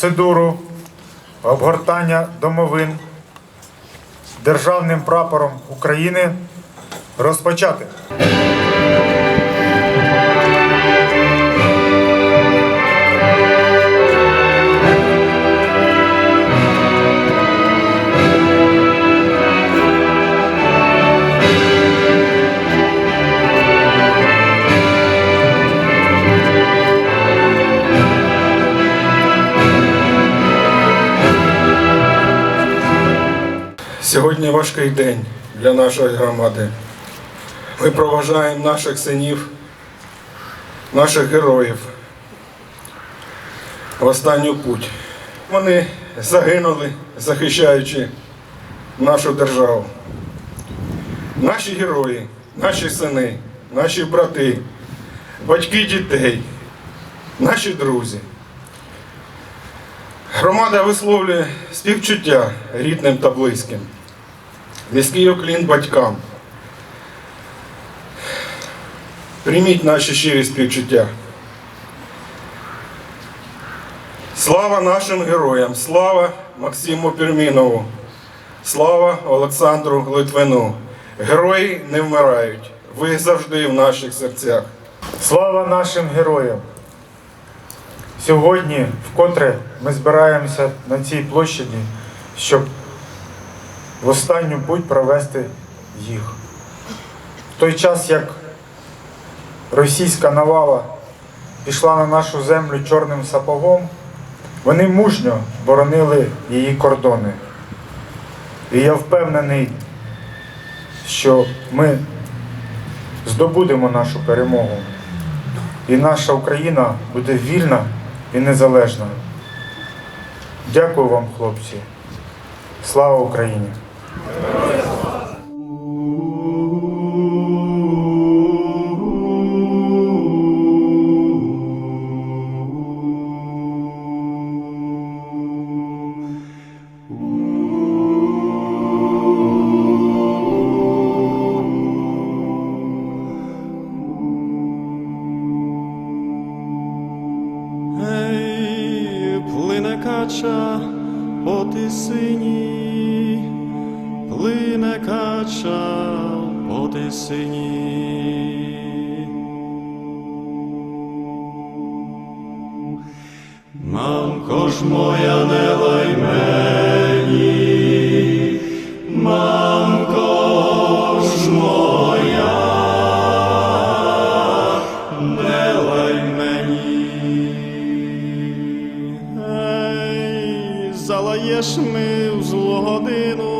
процедуру обгортання домовин державним прапором України розпочати. Сьогодні важкий день для нашої громади. Ми проважаємо наших синів, наших героїв в останню путь. Вони загинули, захищаючи нашу державу. Наші герої, наші сини, наші брати, батьки дітей, наші друзі. Громада висловлює співчуття рідним та близьким. Низький оклін батькам. Прийміть наші щирі співчуття. Слава нашим героям! Слава Максиму Пермінову! Слава Олександру Литвину! Герої не вмирають. Ви завжди в наших серцях. Слава нашим героям! Сьогодні, вкотре, ми збираємося на цій площаді, щоб в останню путь провести їх. В той час, як російська навала пішла на нашу землю чорним сапогом, вони мужньо боронили її кордони. І я впевнений, що ми здобудемо нашу перемогу. І наша Україна буде вільна і незалежна. Дякую вам, хлопці. Слава Україні! Плине кача по тисині, плине кача по тисині. Мамко ж моя не лай мені, мамко ж моя, не лай мені. Ей, залаєш ми в злу годину,